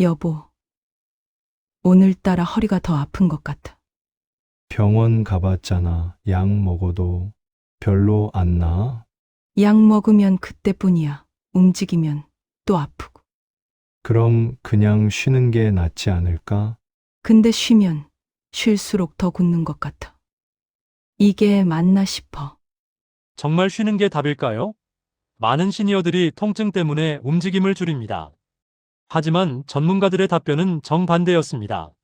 여보, 오늘따라 허리가 더 아픈 것 같아. 병원 가봤잖아. 약 먹어도 별로 안 나아? 약 먹으면 그때뿐이야. 움직이면 또 아프고. 그럼 그냥 쉬는 게 낫지 않을까? 근데 쉬면 쉴수록 더 굳는 것 같아. 이게 맞나 싶어. 정말 쉬는 게 답일까요? 많은 시니어들이 통증 때문에 움직임을 줄입니다. 하지만 전문가들의 답변은 정반대였습니다.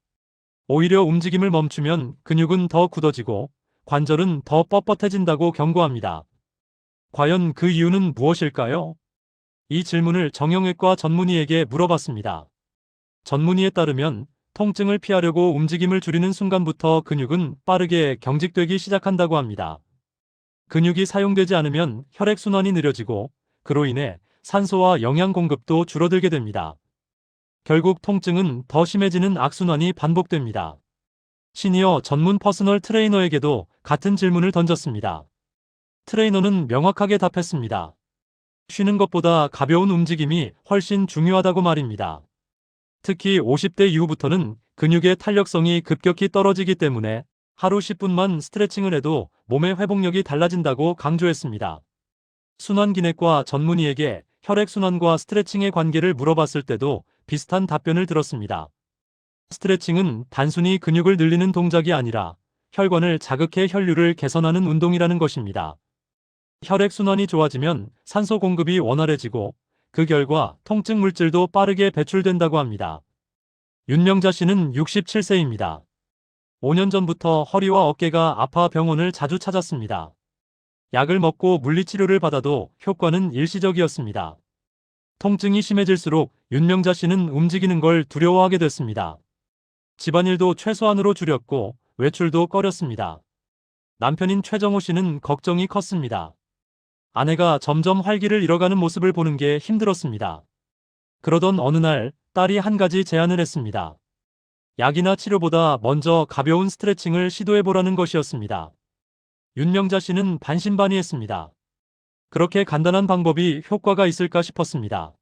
오히려 움직임을 멈추면 근육은 더 굳어지고 관절은 더 뻣뻣해진다고 경고합니다. 과연 그 이유는 무엇일까요? 이 질문을 정형외과 전문의에게 물어봤습니다. 전문의에 따르면 통증을 피하려고 움직임을 줄이는 순간부터 근육은 빠르게 경직되기 시작한다고 합니다. 근육이 사용되지 않으면 혈액순환이 느려지고 그로 인해 산소와 영양 공급도 줄어들게 됩니다. 결국 통증은 더 심해지는 악순환이 반복됩니다. 시니어 전문 퍼스널 트레이너에게도 같은 질문을 던졌습니다. 트레이너는 명확하게 답했습니다. 쉬는 것보다 가벼운 움직임이 훨씬 중요하다고 말입니다. 특히 50대 이후부터는 근육의 탄력성이 급격히 떨어지기 때문에 하루 10분만 스트레칭을 해도 몸의 회복력이 달라진다고 강조했습니다. 순환기내과 전문의에게 혈액순환과 스트레칭의 관계를 물어봤을 때도 비슷한 답변을 들었습니다. 스트레칭은 단순히 근육을 늘리는 동작이 아니라 혈관을 자극해 혈류를 개선하는 운동이라는 것입니다. 혈액순환이 좋아지면 산소 공급이 원활해지고 그 결과 통증 물질도 빠르게 배출된다고 합니다. 윤명자 씨는 67세입니다. 5년 전부터 허리와 어깨가 아파 병원을 자주 찾았습니다. 약을 먹고 물리치료를 받아도 효과는 일시적이었습니다. 통증이 심해질수록 윤명자 씨는 움직이는 걸 두려워하게 됐습니다. 집안일도 최소한으로 줄였고 외출도 꺼렸습니다. 남편인 최정호 씨는 걱정이 컸습니다. 아내가 점점 활기를 잃어가는 모습을 보는 게 힘들었습니다. 그러던 어느 날 딸이 한 가지 제안을 했습니다. 약이나 치료보다 먼저 가벼운 스트레칭을 시도해보라는 것이었습니다. 윤명자 씨는 반신반의했습니다. 그렇게 간단한 방법이 효과가 있을까 싶었습니다.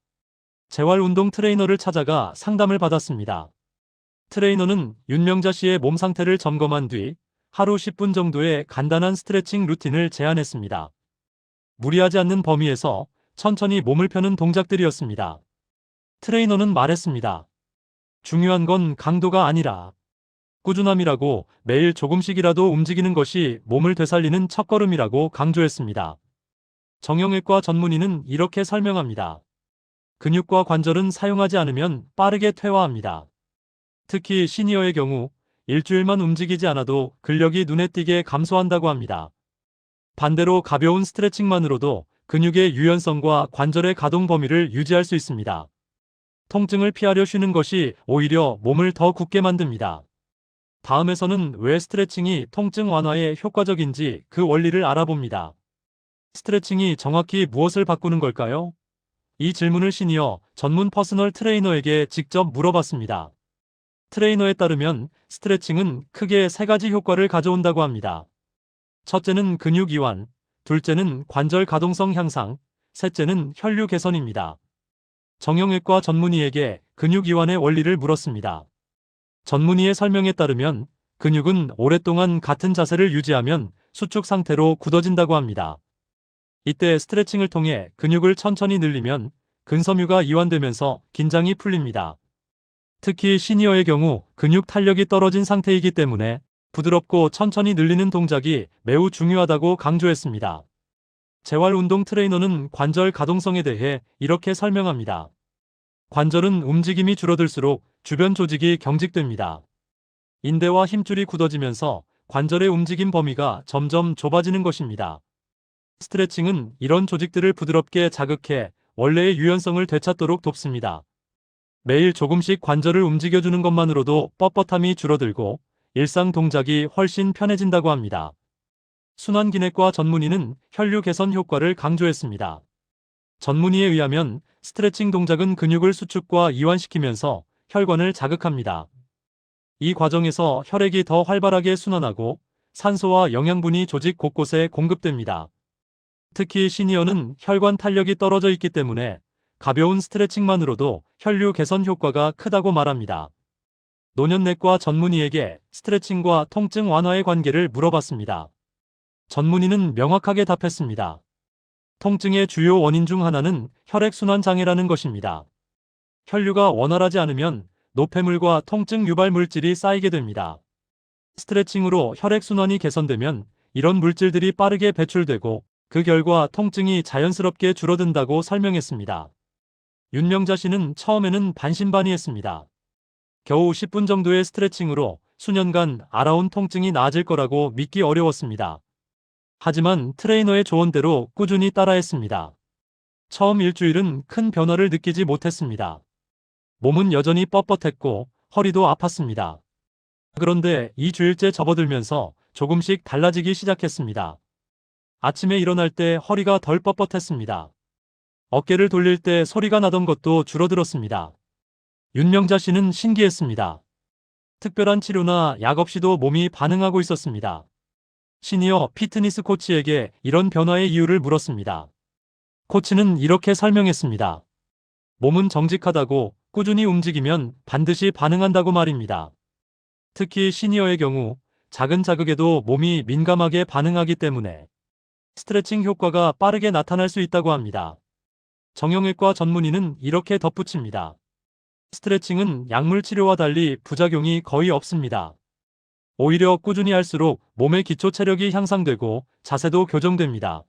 재활운동 트레이너를 찾아가 상담을 받았습니다. 트레이너는 윤명자 씨의 몸 상태를 점검한 뒤 하루 10분 정도의 간단한 스트레칭 루틴을 제안했습니다. 무리하지 않는 범위에서 천천히 몸을 펴는 동작들이었습니다. 트레이너는 말했습니다. 중요한 건 강도가 아니라 꾸준함이라고 매일 조금씩이라도 움직이는 것이 몸을 되살리는 첫걸음이라고 강조했습니다. 정형외과 전문의는 이렇게 설명합니다. 근육과 관절은 사용하지 않으면 빠르게 퇴화합니다. 특히 시니어의 경우 일주일만 움직이지 않아도 근력이 눈에 띄게 감소한다고 합니다. 반대로 가벼운 스트레칭만으로도 근육의 유연성과 관절의 가동 범위를 유지할 수 있습니다. 통증을 피하려 쉬는 것이 오히려 몸을 더 굳게 만듭니다. 다음에서는 왜 스트레칭이 통증 완화에 효과적인지 그 원리를 알아봅니다. 스트레칭이 정확히 무엇을 바꾸는 걸까요? 이 질문을 시니어 전문 퍼스널 트레이너에게 직접 물어봤습니다. 트레이너에 따르면 스트레칭은 크게 세 가지 효과를 가져온다고 합니다. 첫째는 근육 이완, 둘째는 관절 가동성 향상, 셋째는 혈류 개선입니다. 정형외과 전문의에게 근육 이완의 원리를 물었습니다. 전문의의 설명에 따르면 근육은 오랫동안 같은 자세를 유지하면 수축 상태로 굳어진다고 합니다. 이때 스트레칭을 통해 근육을 천천히 늘리면 근섬유가 이완되면서 긴장이 풀립니다. 특히 시니어의 경우 근육 탄력이 떨어진 상태이기 때문에 부드럽고 천천히 늘리는 동작이 매우 중요하다고 강조했습니다. 재활 운동 트레이너는 관절 가동성에 대해 이렇게 설명합니다. 관절은 움직임이 줄어들수록 주변 조직이 경직됩니다. 인대와 힘줄이 굳어지면서 관절의 움직임 범위가 점점 좁아지는 것입니다. 스트레칭은 이런 조직들을 부드럽게 자극해 원래의 유연성을 되찾도록 돕습니다. 매일 조금씩 관절을 움직여주는 것만으로도 뻣뻣함이 줄어들고 일상 동작이 훨씬 편해진다고 합니다. 순환기내과 전문의는 혈류 개선 효과를 강조했습니다. 전문의에 의하면 스트레칭 동작은 근육을 수축과 이완시키면서 혈관을 자극합니다. 이 과정에서 혈액이 더 활발하게 순환하고 산소와 영양분이 조직 곳곳에 공급됩니다. 특히 시니어는 혈관 탄력이 떨어져 있기 때문에 가벼운 스트레칭만으로도 혈류 개선 효과가 크다고 말합니다. 노년내과 전문의에게 스트레칭과 통증 완화의 관계를 물어봤습니다. 전문의는 명확하게 답했습니다. 통증의 주요 원인 중 하나는 혈액순환 장애라는 것입니다. 혈류가 원활하지 않으면 노폐물과 통증 유발 물질이 쌓이게 됩니다. 스트레칭으로 혈액순환이 개선되면 이런 물질들이 빠르게 배출되고 그 결과 통증이 자연스럽게 줄어든다고 설명했습니다. 윤명자 씨는 처음에는 반신반의했습니다. 겨우 10분 정도의 스트레칭으로 수년간 알아온 통증이 나아질 거라고 믿기 어려웠습니다. 하지만 트레이너의 조언대로 꾸준히 따라했습니다. 처음 일주일은 큰 변화를 느끼지 못했습니다. 몸은 여전히 뻣뻣했고 허리도 아팠습니다. 그런데 2주일째 접어들면서 조금씩 달라지기 시작했습니다. 아침에 일어날 때 허리가 덜 뻣뻣했습니다. 어깨를 돌릴 때 소리가 나던 것도 줄어들었습니다. 윤명자 씨는 신기했습니다. 특별한 치료나 약 없이도 몸이 반응하고 있었습니다. 시니어 피트니스 코치에게 이런 변화의 이유를 물었습니다. 코치는 이렇게 설명했습니다. 몸은 정직하다고 꾸준히 움직이면 반드시 반응한다고 말입니다. 특히 시니어의 경우 작은 자극에도 몸이 민감하게 반응하기 때문에 스트레칭 효과가 빠르게 나타날 수 있다고 합니다. 정형외과 전문의는 이렇게 덧붙입니다. 스트레칭은 약물 치료와 달리 부작용이 거의 없습니다. 오히려 꾸준히 할수록 몸의 기초 체력이 향상되고 자세도 교정됩니다.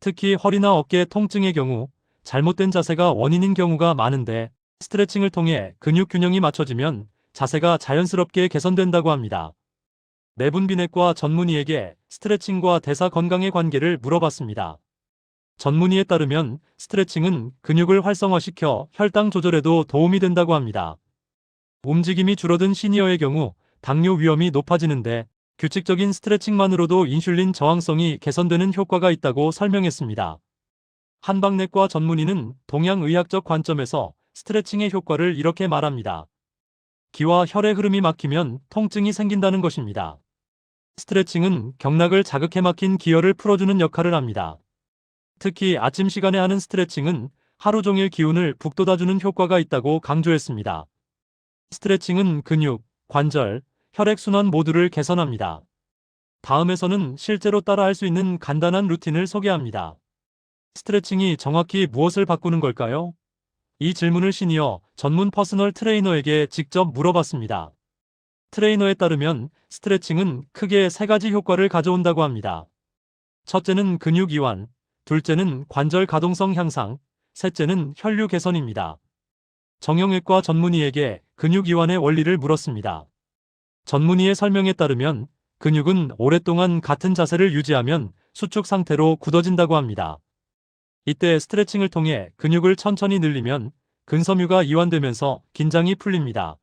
특히 허리나 어깨 통증의 경우 잘못된 자세가 원인인 경우가 많은데 스트레칭을 통해 근육 균형이 맞춰지면 자세가 자연스럽게 개선된다고 합니다. 내분비내과 전문의에게 스트레칭과 대사 건강의 관계를 물어봤습니다. 전문의에 따르면 스트레칭은 근육을 활성화시켜 혈당 조절에도 도움이 된다고 합니다. 움직임이 줄어든 시니어의 경우 당뇨 위험이 높아지는데 규칙적인 스트레칭만으로도 인슐린 저항성이 개선되는 효과가 있다고 설명했습니다. 한방내과 전문의는 동양의학적 관점에서 스트레칭의 효과를 이렇게 말합니다. 기와 혈의 흐름이 막히면 통증이 생긴다는 것입니다. 스트레칭은 경락을 자극해 막힌 기혈을 풀어주는 역할을 합니다. 특히 아침 시간에 하는 스트레칭은 하루 종일 기운을 북돋아주는 효과가 있다고 강조했습니다. 스트레칭은 근육, 관절, 혈액순환 모두를 개선합니다. 다음에서는 실제로 따라할 수 있는 간단한 루틴을 소개합니다. 스트레칭이 정확히 무엇을 바꾸는 걸까요? 이 질문을 시니어 전문 퍼스널 트레이너에게 직접 물어봤습니다. 트레이너에 따르면 스트레칭은 크게 세 가지 효과를 가져온다고 합니다. 첫째는 근육 이완, 둘째는 관절 가동성 향상, 셋째는 혈류 개선입니다. 정형외과 전문의에게 근육 이완의 원리를 물었습니다. 전문의의 설명에 따르면 근육은 오랫동안 같은 자세를 유지하면 수축 상태로 굳어진다고 합니다. 이때 스트레칭을 통해 근육을 천천히 늘리면 근섬유가 이완되면서 긴장이 풀립니다.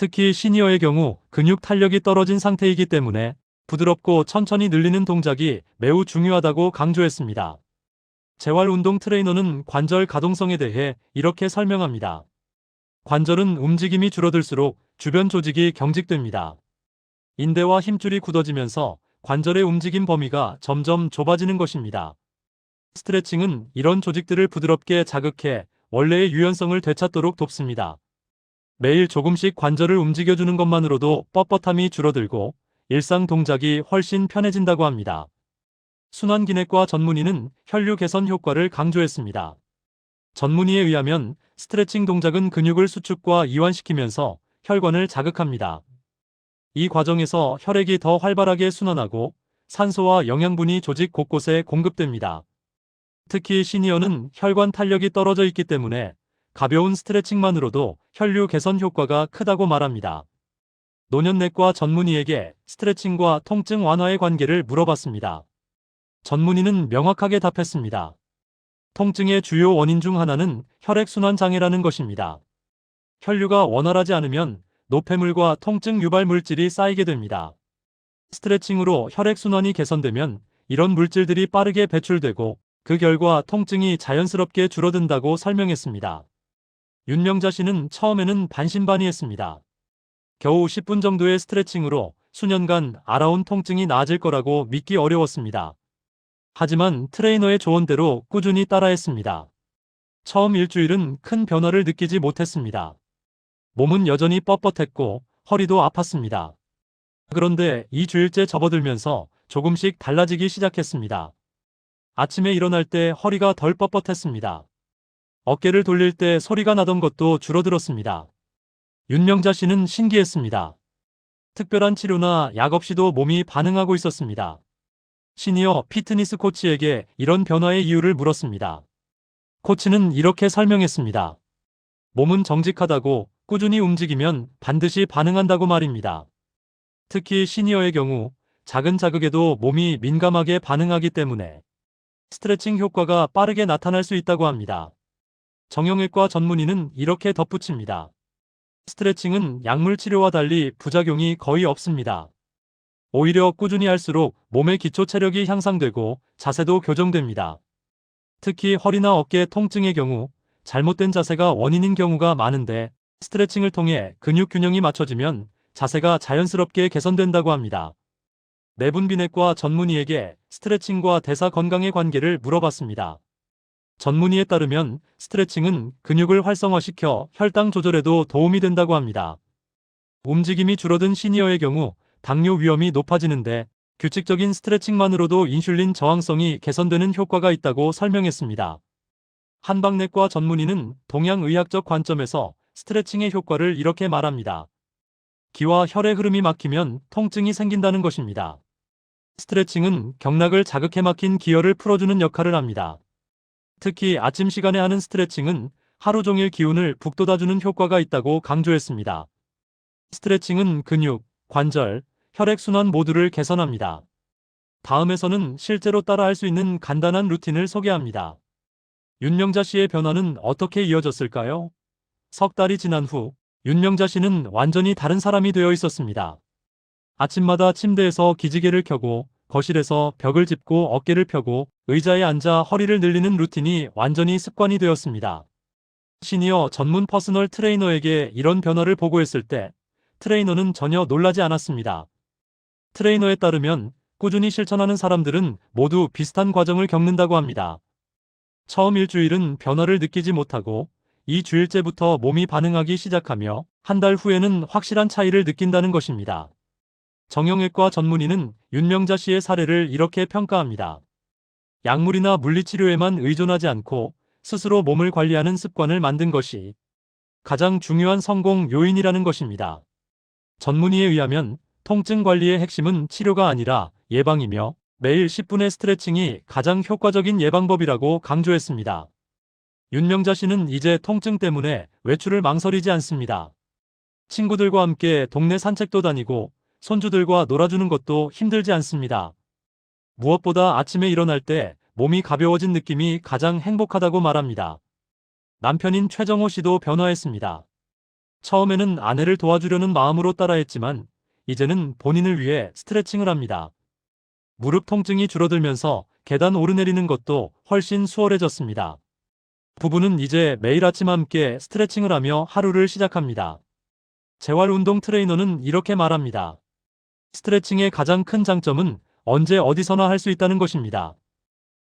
특히 시니어의 경우 근육 탄력이 떨어진 상태이기 때문에 부드럽고 천천히 늘리는 동작이 매우 중요하다고 강조했습니다. 재활 운동 트레이너는 관절 가동성에 대해 이렇게 설명합니다. 관절은 움직임이 줄어들수록 주변 조직이 경직됩니다. 인대와 힘줄이 굳어지면서 관절의 움직임 범위가 점점 좁아지는 것입니다. 스트레칭은 이런 조직들을 부드럽게 자극해 원래의 유연성을 되찾도록 돕습니다. 매일 조금씩 관절을 움직여주는 것만으로도 뻣뻣함이 줄어들고 일상 동작이 훨씬 편해진다고 합니다. 순환기내과 전문의는 혈류 개선 효과를 강조했습니다. 전문의에 의하면 스트레칭 동작은 근육을 수축과 이완시키면서 혈관을 자극합니다. 이 과정에서 혈액이 더 활발하게 순환하고 산소와 영양분이 조직 곳곳에 공급됩니다. 특히 시니어는 혈관 탄력이 떨어져 있기 때문에 가벼운 스트레칭만으로도 혈류 개선 효과가 크다고 말합니다. 노년내과 전문의에게 스트레칭과 통증 완화의 관계를 물어봤습니다. 전문의는 명확하게 답했습니다. 통증의 주요 원인 중 하나는 혈액순환 장애라는 것입니다. 혈류가 원활하지 않으면 노폐물과 통증 유발 물질이 쌓이게 됩니다. 스트레칭으로 혈액순환이 개선되면 이런 물질들이 빠르게 배출되고 그 결과 통증이 자연스럽게 줄어든다고 설명했습니다. 윤명자 씨는 처음에는 반신반의했습니다. 겨우 10분 정도의 스트레칭으로 수년간 알아온 통증이 나아질 거라고 믿기 어려웠습니다. 하지만 트레이너의 조언대로 꾸준히 따라했습니다. 처음 일주일은 큰 변화를 느끼지 못했습니다. 몸은 여전히 뻣뻣했고 허리도 아팠습니다. 그런데 2주일째 접어들면서 조금씩 달라지기 시작했습니다. 아침에 일어날 때 허리가 덜 뻣뻣했습니다. 어깨를 돌릴 때 소리가 나던 것도 줄어들었습니다. 윤명자 씨는 신기했습니다. 특별한 치료나 약 없이도 몸이 반응하고 있었습니다. 시니어 피트니스 코치에게 이런 변화의 이유를 물었습니다. 코치는 이렇게 설명했습니다. 몸은 정직하다고 꾸준히 움직이면 반드시 반응한다고 말입니다. 특히 시니어의 경우 작은 자극에도 몸이 민감하게 반응하기 때문에 스트레칭 효과가 빠르게 나타날 수 있다고 합니다. 정형외과 전문의는 이렇게 덧붙입니다. 스트레칭은 약물 치료와 달리 부작용이 거의 없습니다. 오히려 꾸준히 할수록 몸의 기초 체력이 향상되고 자세도 교정됩니다. 특히 허리나 어깨 통증의 경우 잘못된 자세가 원인인 경우가 많은데 스트레칭을 통해 근육 균형이 맞춰지면 자세가 자연스럽게 개선된다고 합니다. 내분비내과 전문의에게 스트레칭과 대사 건강의 관계를 물어봤습니다. 전문의에 따르면 스트레칭은 근육을 활성화시켜 혈당 조절에도 도움이 된다고 합니다. 움직임이 줄어든 시니어의 경우 당뇨 위험이 높아지는데 규칙적인 스트레칭만으로도 인슐린 저항성이 개선되는 효과가 있다고 설명했습니다. 한방내과 전문의는 동양의학적 관점에서 스트레칭의 효과를 이렇게 말합니다. 기와 혈의 흐름이 막히면 통증이 생긴다는 것입니다. 스트레칭은 경락을 자극해 막힌 기혈을 풀어주는 역할을 합니다. 특히 아침 시간에 하는 스트레칭은 하루 종일 기운을 북돋아주는 효과가 있다고 강조했습니다. 스트레칭은 근육, 관절, 혈액순환 모두를 개선합니다. 다음에서는 실제로 따라할 수 있는 간단한 루틴을 소개합니다. 윤명자 씨의 변화는 어떻게 이어졌을까요? 석 달이 지난 후 윤명자 씨는 완전히 다른 사람이 되어 있었습니다. 아침마다 침대에서 기지개를 켜고 거실에서 벽을 짚고 어깨를 펴고 의자에 앉아 허리를 늘리는 루틴이 완전히 습관이 되었습니다. 시니어 전문 퍼스널 트레이너에게 이런 변화를 보고했을 때 트레이너는 전혀 놀라지 않았습니다. 트레이너에 따르면 꾸준히 실천하는 사람들은 모두 비슷한 과정을 겪는다고 합니다. 처음 일주일은 변화를 느끼지 못하고 이 주일째부터 몸이 반응하기 시작하며 한 달 후에는 확실한 차이를 느낀다는 것입니다. 정형외과 전문의는 윤명자 씨의 사례를 이렇게 평가합니다. 약물이나 물리치료에만 의존하지 않고 스스로 몸을 관리하는 습관을 만든 것이 가장 중요한 성공 요인이라는 것입니다. 전문의에 의하면 통증 관리의 핵심은 치료가 아니라 예방이며 매일 10분의 스트레칭이 가장 효과적인 예방법이라고 강조했습니다. 윤명자 씨는 이제 통증 때문에 외출을 망설이지 않습니다. 친구들과 함께 동네 산책도 다니고 손주들과 놀아주는 것도 힘들지 않습니다. 무엇보다 아침에 일어날 때 몸이 가벼워진 느낌이 가장 행복하다고 말합니다. 남편인 최정호 씨도 변화했습니다. 처음에는 아내를 도와주려는 마음으로 따라했지만 이제는 본인을 위해 스트레칭을 합니다. 무릎 통증이 줄어들면서 계단 오르내리는 것도 훨씬 수월해졌습니다. 부부는 이제 매일 아침 함께 스트레칭을 하며 하루를 시작합니다. 재활 운동 트레이너는 이렇게 말합니다. 스트레칭의 가장 큰 장점은 언제 어디서나 할 수 있다는 것입니다.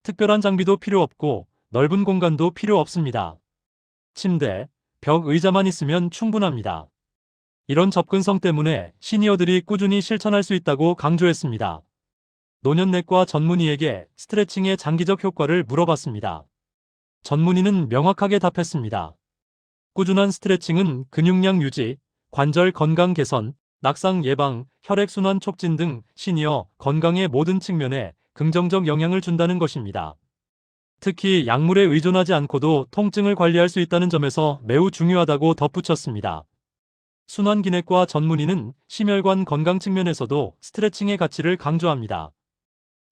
특별한 장비도 필요 없고 넓은 공간도 필요 없습니다. 침대, 벽 의자만 있으면 충분합니다. 이런 접근성 때문에 시니어들이 꾸준히 실천할 수 있다고 강조했습니다. 노년내과 전문의에게 스트레칭의 장기적 효과를 물어봤습니다. 전문의는 명확하게 답했습니다. 꾸준한 스트레칭은 근육량 유지, 관절 건강 개선, 낙상 예방, 혈액순환 촉진 등 시니어 건강의 모든 측면에 긍정적 영향을 준다는 것입니다. 특히 약물에 의존하지 않고도 통증을 관리할 수 있다는 점에서 매우 중요하다고 덧붙였습니다. 순환기내과 전문의는 심혈관 건강 측면에서도 스트레칭의 가치를 강조합니다.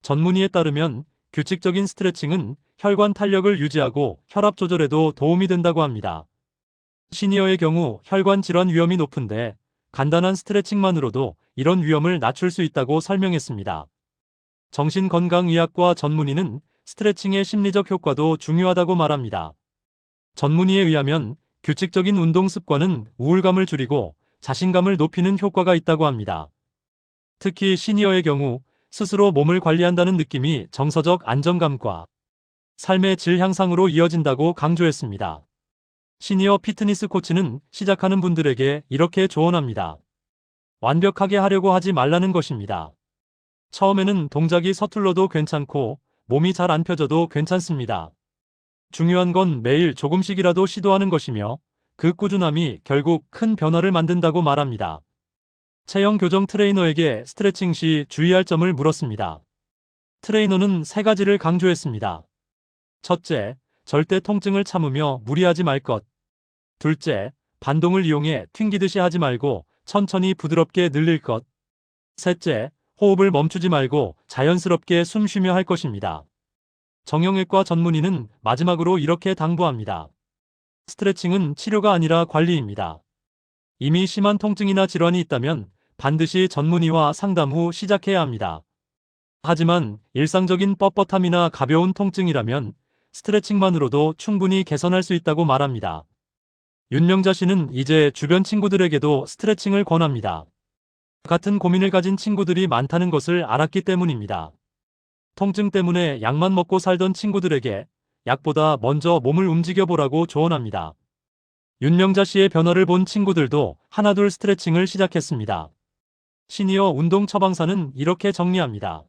전문의에 따르면 규칙적인 스트레칭은 혈관 탄력을 유지하고 혈압 조절에도 도움이 된다고 합니다. 시니어의 경우 혈관 질환 위험이 높은데 간단한 스트레칭만으로도 이런 위험을 낮출 수 있다고 설명했습니다. 정신건강의학과 전문의는 스트레칭의 심리적 효과도 중요하다고 말합니다. 전문의에 의하면 규칙적인 운동 습관은 우울감을 줄이고 자신감을 높이는 효과가 있다고 합니다. 특히 시니어의 경우 스스로 몸을 관리한다는 느낌이 정서적 안정감과 삶의 질 향상으로 이어진다고 강조했습니다. 시니어 피트니스 코치는 시작하는 분들에게 이렇게 조언합니다. 완벽하게 하려고 하지 말라는 것입니다. 처음에는 동작이 서툴러도 괜찮고 몸이 잘 안 펴져도 괜찮습니다. 중요한 건 매일 조금씩이라도 시도하는 것이며 그 꾸준함이 결국 큰 변화를 만든다고 말합니다. 체형 교정 트레이너에게 스트레칭 시 주의할 점을 물었습니다. 트레이너는 세 가지를 강조했습니다. 첫째, 절대 통증을 참으며 무리하지 말 것. 둘째, 반동을 이용해 튕기듯이 하지 말고 천천히 부드럽게 늘릴 것. 셋째, 호흡을 멈추지 말고 자연스럽게 숨 쉬며 할 것입니다. 정형외과 전문의는 마지막으로 이렇게 당부합니다. 스트레칭은 치료가 아니라 관리입니다. 이미 심한 통증이나 질환이 있다면 반드시 전문의와 상담 후 시작해야 합니다. 하지만 일상적인 뻣뻣함이나 가벼운 통증이라면 스트레칭만으로도 충분히 개선할 수 있다고 말합니다. 윤명자 씨는 이제 주변 친구들에게도 스트레칭을 권합니다. 같은 고민을 가진 친구들이 많다는 것을 알았기 때문입니다. 통증 때문에 약만 먹고 살던 친구들에게 약보다 먼저 몸을 움직여보라고 조언합니다. 윤명자 씨의 변화를 본 친구들도 하나둘 스트레칭을 시작했습니다. 시니어 운동 처방사는 이렇게 정리합니다.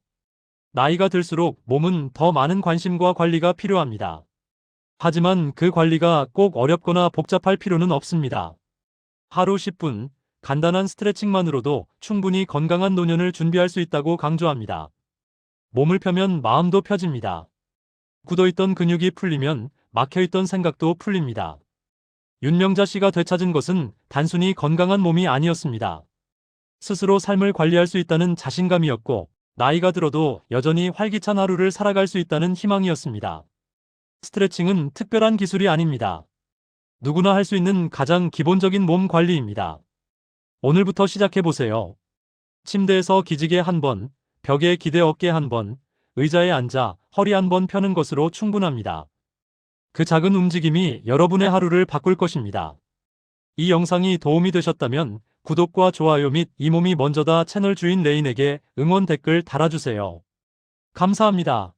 나이가 들수록 몸은 더 많은 관심과 관리가 필요합니다. 하지만 그 관리가 꼭 어렵거나 복잡할 필요는 없습니다. 하루 10분, 간단한 스트레칭만으로도 충분히 건강한 노년을 준비할 수 있다고 강조합니다. 몸을 펴면 마음도 펴집니다. 굳어있던 근육이 풀리면 막혀있던 생각도 풀립니다. 윤명자 씨가 되찾은 것은 단순히 건강한 몸이 아니었습니다. 스스로 삶을 관리할 수 있다는 자신감이었고, 나이가 들어도 여전히 활기찬 하루를 살아갈 수 있다는 희망이었습니다. 스트레칭은 특별한 기술이 아닙니다. 누구나 할 수 있는 가장 기본적인 몸 관리입니다. 오늘부터 시작해보세요. 침대에서 기지개 한 번, 벽에 기대 어깨 한 번, 의자에 앉아 허리 한 번 펴는 것으로 충분합니다. 그 작은 움직임이 여러분의 하루를 바꿀 것입니다. 이 영상이 도움이 되셨다면 구독과 좋아요 및 이 몸이 먼저다 채널 주인 레인에게 응원 댓글 달아주세요. 감사합니다.